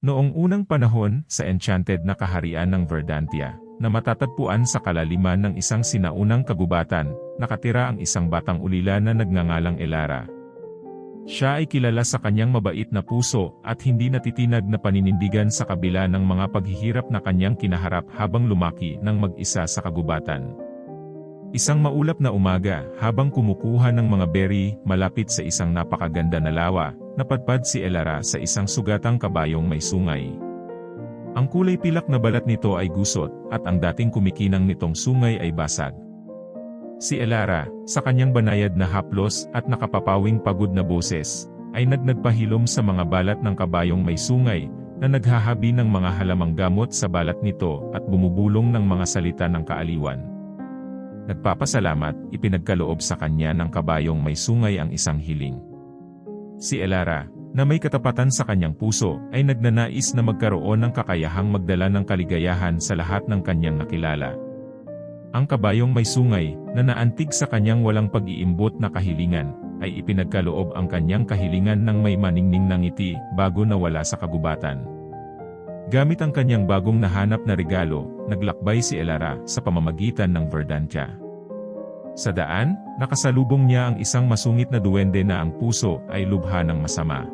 Noong unang panahon, sa enchanted na kaharian ng Verdantia, na matatagpuan sa kalaliman ng isang sinaunang kagubatan, nakatira ang isang batang ulila na nagngangalang Elara. Siya ay kilala sa kanyang mabait na puso at hindi natitinag na paninindigan sa kabila ng mga paghihirap na kanyang kinaharap habang lumaki ng mag-isa sa kagubatan. Isang maulap na umaga, habang kumukuha ng mga berry malapit sa isang napakaganda na lawa, napadpad si Elara sa isang sugatang kabayong may sungay. Ang kulay pilak na balat nito ay gusot, at ang dating kumikinang nitong sungay ay basag. Si Elara, sa kanyang banayad na haplos at nakapapawing pagod na boses, ay nagnagpahilom sa mga balat ng kabayong may sungay, na naghahabi ng mga halamang gamot sa balat nito at bumubulong ng mga salita ng kaaliwan. Nagpapasalamat, ipinagkaloob sa kanya ng kabayong may sungay ang isang hiling. Si Elara, na may katapatan sa kanyang puso, ay nagnanais na magkaroon ng kakayahang magdala ng kaligayahan sa lahat ng kanyang nakilala. Ang kabayong may sungay, na naantig sa kanyang walang pag-iimbot na kahilingan, ay ipinagkaloob ang kanyang kahilingan ng may maningning na ngiti bago nawala sa kagubatan. Gamit ang kanyang bagong nahanap na regalo, naglakbay si Elara sa pamamagitan ng Verdantia. Sa daan, nakasalubong niya ang isang masungit na duwende na ang puso ay lubha ng masama.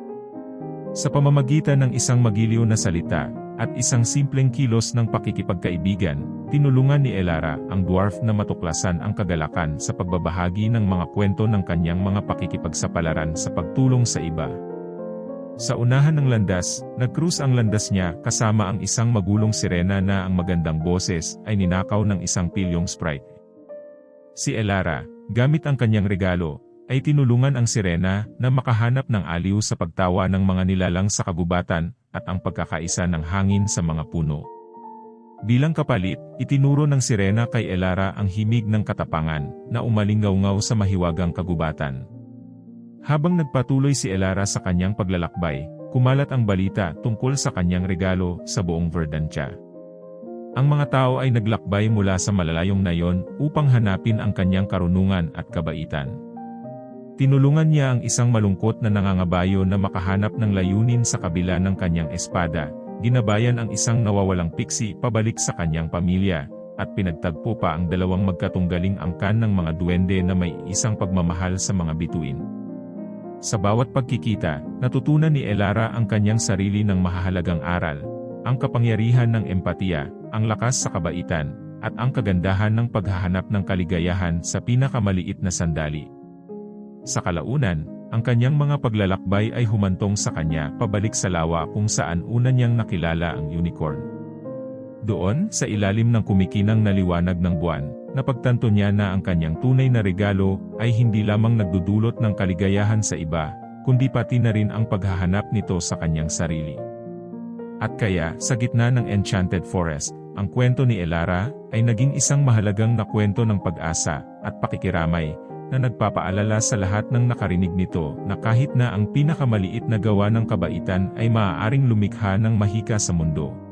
Sa pamamagitan ng isang magiliw na salita, at isang simpleng kilos ng pakikipagkaibigan, tinulungan ni Elara ang dwarf na matuklasan ang kagalakan sa pagbabahagi ng mga kwento ng kanyang mga pakikipagsapalaran sa pagtulong sa iba. Sa unahan ng landas, nagkrus ang landas niya kasama ang isang magulong sirena na ang magandang boses ay ninakaw ng isang pilyong sprite. Si Elara, gamit ang kanyang regalo, ay tinulungan ang sirena na makahanap ng aliw sa pagtawa ng mga nilalang sa kagubatan at ang pagkakaisa ng hangin sa mga puno. Bilang kapalit, itinuro ng sirena kay Elara ang himig ng katapangan na umalingaw-ngaw sa mahiwagang kagubatan. Habang nagpatuloy si Elara sa kanyang paglalakbay, kumalat ang balita tungkol sa kanyang regalo sa buong Verdantia. Ang mga tao ay naglakbay mula sa malalayong nayon upang hanapin ang kanyang karunungan at kabaitan. Tinulungan niya ang isang malungkot na nangangabayo na makahanap ng layunin sa kabila ng kanyang espada, ginabayan ang isang nawawalang piksi pabalik sa kanyang pamilya, at pinagtagpo pa ang dalawang magkatunggaling angkan ng mga duwende na may isang pagmamahal sa mga bituin. Sa bawat pagkikita, natutunan ni Elara ang kanyang sarili ng mahahalagang aral, ang kapangyarihan ng empatiya, ang lakas sa kabaitan, at ang kagandahan ng paghahanap ng kaligayahan sa pinakamaliit na sandali. Sa kalaunan, ang kanyang mga paglalakbay ay humantong sa kanya pabalik sa lawa kung saan una niyang nakilala ang unicorn. Doon, sa ilalim ng kumikinang na liwanag ng buwan, napagtanto niya na ang kanyang tunay na regalo ay hindi lamang nagdudulot ng kaligayahan sa iba, kundi pati na rin ang paghahanap nito sa kanyang sarili. At kaya, sa gitna ng Enchanted Forest, ang kwento ni Elara ay naging isang mahalagang na kwento ng pag-asa at pakikiramay na nagpapaalala sa lahat ng nakarinig nito na kahit na ang pinakamaliit na gawa ng kabaitan ay maaaring lumikha ng mahika sa mundo.